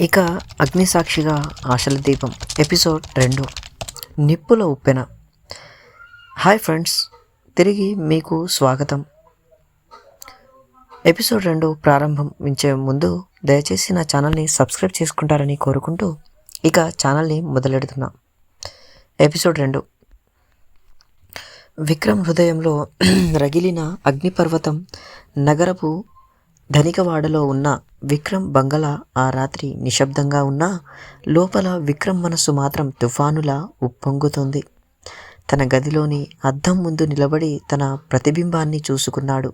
ఇక అగ్నిసాక్షిగా ఆశల దీపం ఎపిసోడ్ రెండు. నిప్పుల ఉప్పెన. హాయ్ ఫ్రెండ్స్ తిరిగి మీకు స్వాగతం. ఎపిసోడ్ రెండు ప్రారంభించే ముందు దయచేసి నా ఛానల్ని సబ్స్క్రైబ్ చేసుకుంటారని కోరుకుంటూ ఇక ఛానల్ని మొదలెడుతున్నా. ఎపిసోడ్ రెండు. విక్రమ్ హృదయంలో రగిలిన అగ్నిపర్వతం నగరపు ధనికవాడలో ఉన్న విక్రమ్ బంగళా ఆ రాత్రి నిశ్శబ్దంగా ఉన్నా లోపల విక్రమ్ మనస్సు మాత్రం తుఫానులా ఉప్పొంగుతోంది. తన గదిలోని అద్దం ముందు నిలబడి తన ప్రతిబింబాన్ని చూసుకున్నాడు.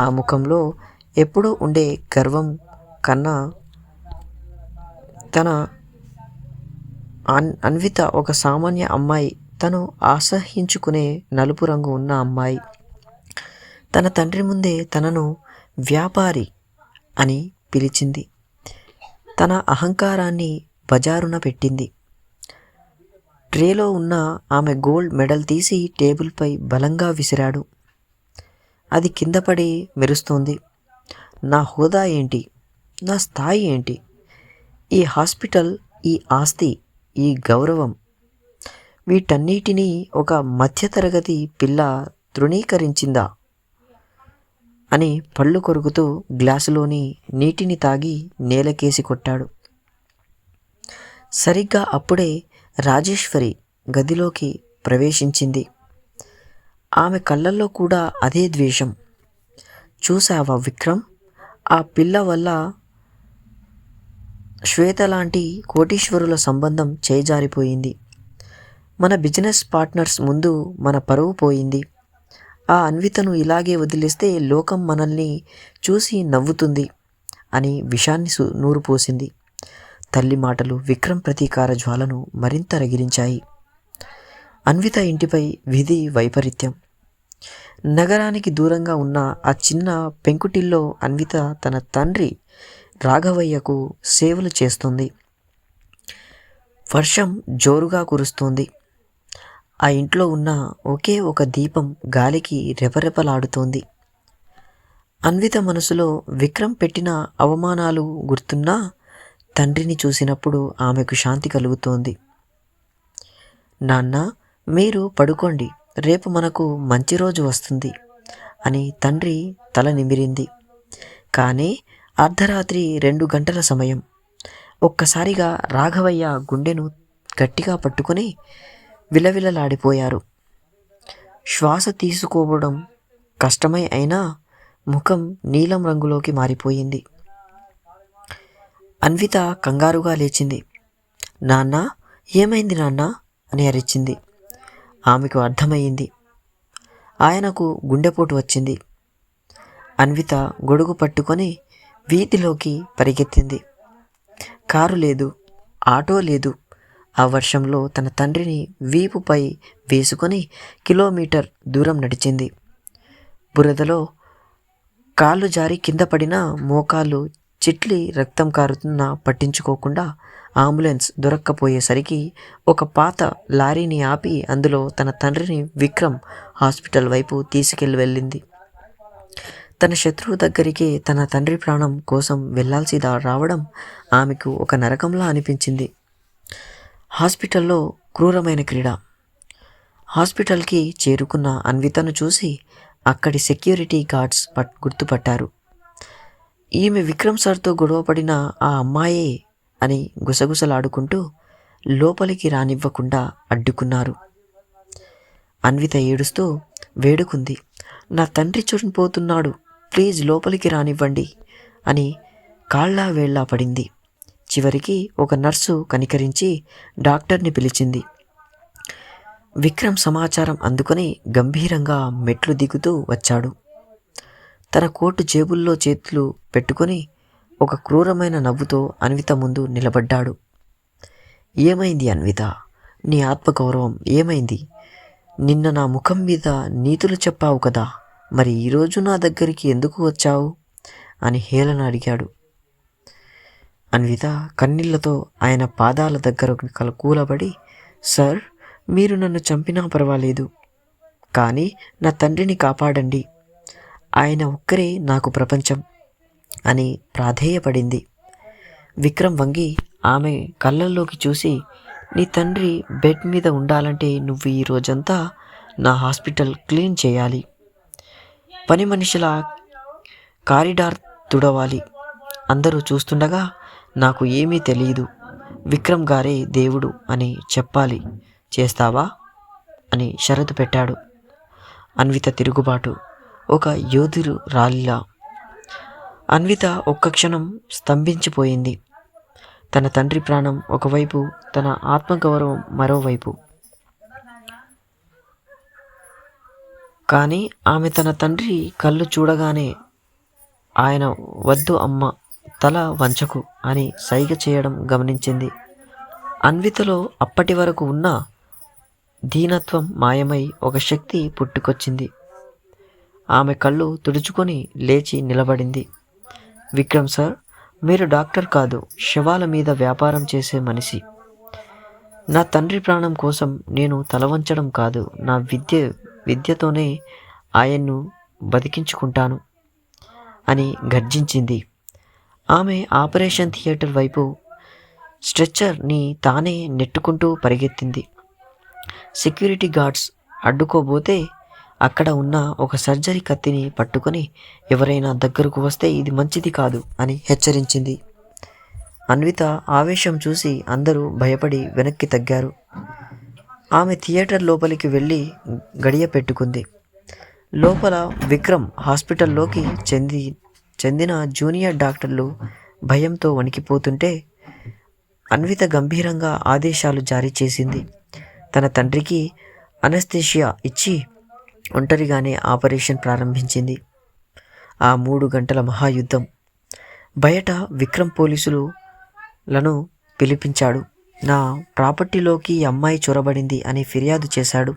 ఆ ముఖంలో ఎప్పుడూ ఉండే గర్వం కన్నా తన అన్ అన్విత ఒక సామాన్య అమ్మాయి తను ఆసహించుకునే నలుపు రంగు ఉన్న అమ్మాయి. తన తండ్రి ముందే తనను వ్యాపారి అని పిలిచింది. తన అహంకారాన్ని బజారున పెట్టింది. ట్రేలో ఉన్న ఆమె గోల్డ్ మెడల్ తీసి టేబుల్పై బలంగా విసిరాడు. అది కింద పడి మెరుస్తోంది. నా హోదా ఏంటి? నా స్థాయి ఏంటి? ఈ హాస్పిటల్ ఈ ఆస్తి ఈ గౌరవం వీటన్నిటినీ ఒక మధ్యతరగతి పిల్ల తృణీకరించిందా? అని పళ్ళు కొరుకుతూ గ్లాసులోని నీటిని తాగి నేలకేసి కొట్టాడు. సరిగ్గా అప్పుడే రాజేశ్వరి గదిలోకి ప్రవేశించింది. ఆమె కళ్ళల్లో కూడా అదే ద్వేషం. చూసావా విక్రమ్? ఆ పిల్ల వల్ల శ్వేత లాంటి కోటీశ్వరుల సంబంధం చేజారిపోయింది. మన బిజినెస్ పార్ట్నర్స్ ముందు మన పరువు పోయింది. ఆ అన్వితను ఇలాగే వదిలేస్తే లోకం మనల్ని చూసి నవ్వుతుంది అని విషాన్ని నూరు నూరుపోసింది తల్లి మాటలు విక్రమ్ ప్రతీకార జ్వాలను మరింత రగిలించాయి. అన్విత ఇంటిపై విధి వైపరీత్యం. నగరానికి దూరంగా ఉన్న ఆ చిన్న పెంకుటిల్లో అన్విత తన తండ్రి రాఘవయ్యకు సేవలు చేస్తుంది. వర్షం జోరుగా కురుస్తోంది. ఆ ఇంట్లో ఉన్న ఒకే ఒక దీపం గాలికి రెపరెపలాడుతోంది. అన్విత మనసులో విక్రమ్ పెట్టిన అవమానాలు గుర్తున్నా తండ్రిని చూసినప్పుడు ఆమెకు శాంతి కలుగుతోంది. నాన్న మీరు పడుకోండి. రేపు మనకు మంచి రోజు వస్తుంది అని తండ్రి తల నిమిరింది. కానీ అర్ధరాత్రి రెండు గంటల సమయం. ఒక్కసారిగా రాఘవయ్య గుండెను గట్టిగా పట్టుకొని విలవిలలాడిపోయారు. శ్వాస తీసుకోవడం కష్టమై అయినా ముఖం నీలం రంగులోకి మారిపోయింది. అన్విత కంగారుగా లేచింది. నాన్న ఏమైంది నాన్న? అని అరిచింది. ఆమెకు అర్థమయ్యింది. ఆయనకు గుండెపోటు వచ్చింది. అన్విత గొడుగు పట్టుకొని వీధిలోకి పరిగెత్తింది. కారు లేదు ఆటో లేదు ఆ వర్షంలో తన తండ్రిని వీపుపై వేసుకొని కిలోమీటర్ దూరం నడిచింది. బురదలో కాళ్ళు జారి కింద పడిన మోకాళ్ళు చిట్లి రక్తం కారుతున్నా పట్టించుకోకుండా అంబులెన్స్ దొరక్కపోయేసరికి ఒక పాత లారీని ఆపి అందులో తన తండ్రిని విక్రమ్ హాస్పిటల్ వైపు తీసుకెళ్ళి వెళ్ళింది తన శత్రువు దగ్గరికి తన తండ్రి ప్రాణం కోసం వెళ్ళాల్సి రావడం ఆమెకు ఒక నరకంలా అనిపించింది. హాస్పిటల్లో క్రూరమైన క్రీడ. హాస్పిటల్కి చేరుకున్న అన్వితను చూసి అక్కడి సెక్యూరిటీ గార్డ్స్ పట్ గుర్తుపట్టారు. ఈమె విక్రమ్ సార్తో గొడవపడిన ఆ అమ్మాయే అని గుసగుసలాడుకుంటూ లోపలికి రానివ్వకుండా అడ్డుకున్నారు. అన్విత ఏడుస్తూ వేడుకుంది. నా తండ్రి చనిపోతున్నాడు. ప్లీజ్ లోపలికి రానివ్వండి అని కాళ్ళా వేళ్ళా పడింది. చివరికి ఒక నర్సు కనికరించి డాక్టర్ని పిలిచింది. విక్రమ్ సమాచారం అందుకొని గంభీరంగా మెట్లు దిగుతూ వచ్చాడు. తన కోటు జేబుల్లో చేతులు పెట్టుకొని ఒక క్రూరమైన నవ్వుతో అన్విత ముందు నిలబడ్డాడు. ఏమైంది అన్విత? నీ ఆత్మగౌరవం ఏమైంది? నిన్న నా ముఖం మీద నీతులు చెప్పావు కదా మరి ఈరోజు నా దగ్గరికి ఎందుకు వచ్చావు? అని హేళన అడిగాడు. అన్విత కన్నీళ్ళతో ఆయన పాదాల దగ్గర కూలబడి సార్ మీరు నన్ను చంపినా పర్వాలేదు కానీ నా తండ్రిని కాపాడండి. ఆయన ఒక్కరే నాకు ప్రపంచం అని ప్రాధేయపడింది. విక్రమ్ వంగి ఆమె కళ్ళల్లోకి చూసి నీ తండ్రి బెడ్ మీద ఉండాలంటే నువ్వు ఈ రోజంతా నా హాస్పిటల్ క్లీన్ చేయాలి. పని మనుషుల కారిడార్ తుడవాలి. అందరూ చూస్తుండగా నాకు ఏమీ తెలియదు విక్రమ్ గారే దేవుడు అని చెప్పాలి చేస్తావా? అని షరతు పెట్టాడు. అన్విత తిరుగుబాటు. ఒక యోధురు రాలిలా. అన్విత ఒక్క క్షణం స్తంభించిపోయింది. తన తండ్రి ప్రాణం ఒకవైపు తన ఆత్మగౌరవం మరోవైపు. కానీ ఆమె తన తండ్రి కళ్ళు చూడగానే ఆయన వద్దు అమ్మ. తల వంచకు అని సైగ చేయడం గమనించింది. అన్వితలో అప్పటి వరకు ఉన్న దీనత్వం మాయమై ఒక శక్తి పుట్టుకొచ్చింది. ఆమె కళ్ళు తుడుచుకొని లేచి నిలబడింది. విక్రమ్ సార్ మీరు డాక్టర్ కాదు శవాల మీద వ్యాపారం చేసే మనిషి. నా తండ్రి ప్రాణం కోసం నేను తలవంచడం కాదు నా విద్య విద్యతోనే ఆయన్ను బతికించుకుంటాను అని గర్జించింది. ఆమె ఆపరేషన్ థియేటర్ వైపు స్ట్రెచ్చర్ని తానే నెట్టుకుంటూ పరిగెత్తింది. సెక్యూరిటీ గార్డ్స్ అడ్డుకోబోతే అక్కడ ఉన్న ఒక సర్జరీ కత్తిని పట్టుకొని ఎవరైనా దగ్గరకు వస్తే ఇది మంచిది కాదు అని హెచ్చరించింది. అన్విత ఆవేశం చూసి అందరూ భయపడి వెనక్కి తగ్గారు. ఆమె థియేటర్ లోపలికి వెళ్ళి గడియ పెట్టుకుంది. లోపల విక్రమ్ హాస్పిటల్లోకి చెంది చెందిన జూనియర్ డాక్టర్లు భయంతో వణికిపోతుంటే అన్విత గంభీరంగా ఆదేశాలు జారీ చేసింది. తన తండ్రికి అనస్థిషియా ఇచ్చి ఒంటరిగానే ఆపరేషన్ ప్రారంభించింది. ఆ మూడు గంటల మహాయుద్ధం. బయట విక్రమ్ పోలీసులు లను పిలిపించాడు. నా ప్రాపర్టీలోకి ఈ అమ్మాయి చొరబడింది అని ఫిర్యాదు చేశాడు.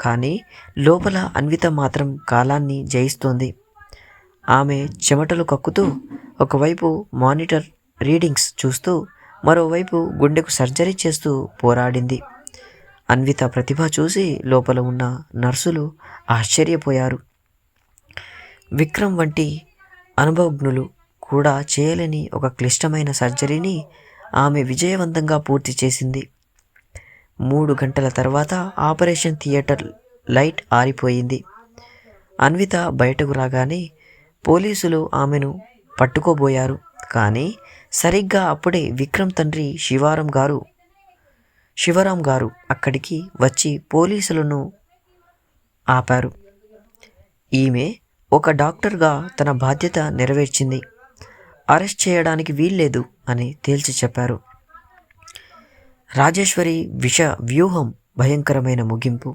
కానీ లోపల అన్విత మాత్రం కాలాన్ని జయిస్తోంది. ఆమె చెమటలు కక్కుతూ ఒకవైపు మానిటర్ రీడింగ్స్ చూస్తూ మరోవైపు గుండెకు సర్జరీ చేస్తూ పోరాడింది. అన్విత ప్రతిభ చూసి లోపల ఉన్న నర్సులు ఆశ్చర్యపోయారు. విక్రమ్ వంటి అనుభవజ్ఞులు కూడా చేయలేని ఒక క్లిష్టమైన సర్జరీని ఆమె విజయవంతంగా పూర్తి చేసింది. మూడు గంటల తర్వాత ఆపరేషన్ థియేటర్ లైట్ ఆరిపోయింది. అన్విత బయటకు రాగానే పోలీసులు ఆమెను పట్టుకోబోయారు. కానీ సరిగ్గా అప్పుడే విక్రమ్ తండ్రి శివారం గారు శివరాం గారు అక్కడికి వచ్చి పోలీసులను ఆపారు. ఈమె ఒక డాక్టర్గా తన బాధ్యత నెరవేర్చింది. అరెస్ట్ చేయడానికి వీల్లేదు అని తేల్చి చెప్పారు. రాజేశ్వరి విష వ్యూహం భయంకరమైన ముగింపు.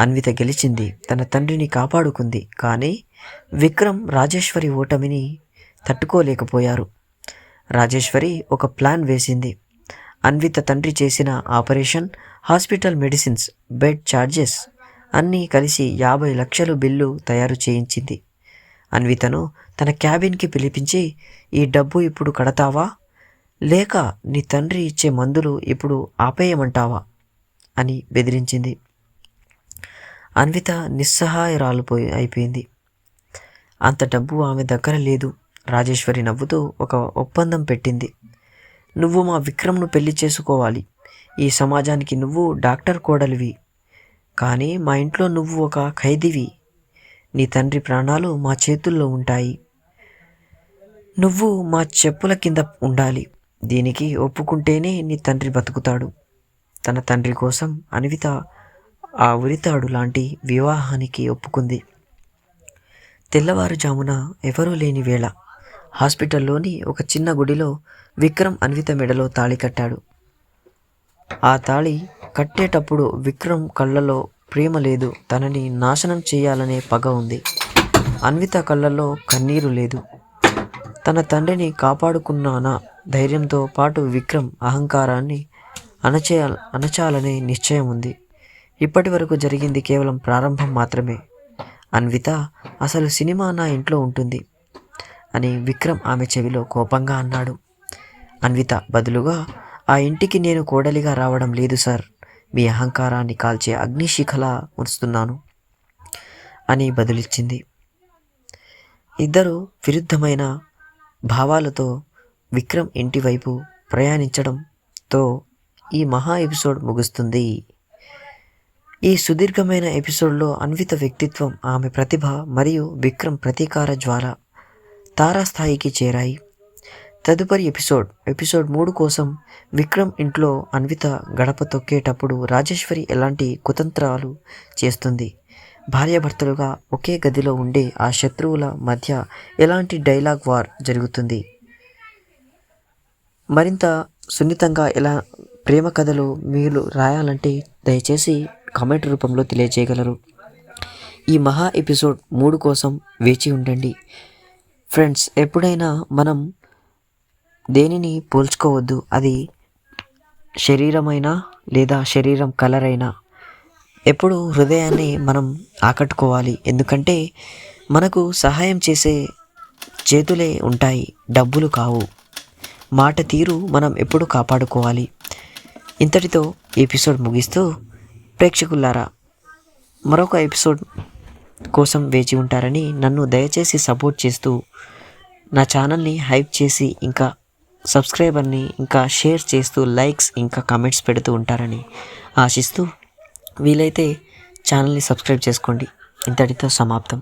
అన్విత గెలిచింది. తన తండ్రిని కాపాడుకుంది. కానీ విక్రమ్ రాజేశ్వరి ఓటమిని తట్టుకోలేకపోయారు. రాజేశ్వరి ఒక ప్లాన్ వేసింది. అన్విత తండ్రి చేసిన operation hospital medicines bed charges అన్నీ కలిసి యాభై లక్షలు బిల్లు తయారు చేయించింది. అన్వితను తన క్యాబిన్కి పిలిపించి ఈ డబ్బు ఇప్పుడు కడతావా? లేక నీ తండ్రి ఇచ్చే మందులు ఇప్పుడు ఆపేయమంటావా? అని బెదిరించింది. అన్విత నిస్సహాయరాలిపోయి అయిపోయింది. అంత డబ్బు ఆమె దగ్గర లేదు. రాజేశ్వరి నవ్వుతూ ఒక ఒప్పందం పెట్టింది. నువ్వు మా విక్రమ్ను పెళ్ళి చేసుకోవాలి. ఈ సమాజానికి నువ్వు డాక్టర్ కోడలివి. కానీ మా ఇంట్లో నువ్వు ఒక ఖైదీవి. నీ తండ్రి ప్రాణాలు మా చేతుల్లో ఉంటాయి. నువ్వు మా చెప్పుల కింద ఉండాలి. దీనికి ఒప్పుకుంటేనే నీ తండ్రి బతుకుతాడు. తన తండ్రి కోసం అన్విత ఆ ఉరితాడు లాంటి వివాహానికి ఒప్పుకుంది. తెల్లవారుజామున ఎవరూ లేని వేళ హాస్పిటల్లోని ఒక చిన్న గుడిలో విక్రమ్ అన్విత మెడలో తాళి కట్టాడు. ఆ తాళి కట్టేటప్పుడు విక్రమ్ కళ్ళలో ప్రేమ లేదు తనని నాశనం చేయాలనే పగ ఉంది. అన్విత కళ్ళలో కన్నీరు లేదు. తన తండ్రిని కాపాడుకున్నానా ధైర్యంతో పాటు విక్రమ్ అహంకారాన్ని అణచేయ అణచాలనే నిశ్చయం ఉంది. ఇప్పటి వరకు జరిగింది కేవలం ప్రారంభం మాత్రమే. అన్విత అసలు సినిమా నా ఇంట్లో ఉంటుంది అని విక్రమ్ ఆమె చెవిలో కోపంగా అన్నాడు. అన్విత బదులుగా ఆ ఇంటికి నేను కోడలిగా రావడం లేదు సార్. మీ అహంకారాన్ని కాల్చే అగ్నిశిఖలా ఉంచుతున్నాను అని బదులిచ్చింది. ఇద్దరు విరుద్ధమైన భావాలతో విక్రమ్ ఇంటి వైపు ప్రయాణించడంతో ఈ మహా ఎపిసోడ్ ముగుస్తుంది. ఈ సుదీర్ఘమైన ఎపిసోడ్లో అన్విత వ్యక్తిత్వం ఆమె ప్రతిభ మరియు విక్రమ్ ప్రతీకార జ్వాల తారాస్థాయికి చేరాయి. తదుపరి ఎపిసోడ్ ఎపిసోడ్ మూడు కోసం విక్రమ్ ఇంట్లో అన్విత గడప తొక్కేటప్పుడు రాజేశ్వరి ఎలాంటి కుతంత్రాలు చేస్తుంది? భార్యాభర్తలుగా ఒకే గదిలో ఉండే ఆ శత్రువుల మధ్య ఎలాంటి డైలాగ్ వార్ జరుగుతుంది? మరింత సున్నితంగా ఎలా ప్రేమ కథలు మీరు రాయాలంటే దయచేసి కామెంట్ రూపంలో తెలియజేయగలరు. ఈ మహా ఎపిసోడ్ మూడు కోసం వేచి ఉండండి. ఫ్రెండ్స్ ఎప్పుడైనా మనం దేనిని పోల్చుకోవద్దు? అది శరీరమైనా లేదా శరీరం కలర్ అయినా ఎప్పుడు హృదయాన్ని మనం ఆకట్టుకోవాలి. ఎందుకంటే మనకు సహాయం చేసే చేతులే ఉంటాయి. డబ్బులు కావు. మాట తీరు మనం ఎప్పుడు కాపాడుకోవాలి. ఇంతటితో ఎపిసోడ్ ముగిస్తూ ప్రేక్షకులారా మరొక ఎపిసోడ్ కోసం వేచి ఉంటారని నన్ను దయచేసి సపోర్ట్ చేస్తూ నా ఛానల్ని హైప్ చేసి ఇంకా సబ్స్క్రైబర్ని ఇంకా షేర్ చేస్తూ లైక్స్ ఇంకా కామెంట్స్ పెడుతూ ఉంటారని ఆశిస్తూ వీలైతే ఛానల్ని సబ్స్క్రైబ్ చేసుకోండి. ఇంతటితో సమాప్తం.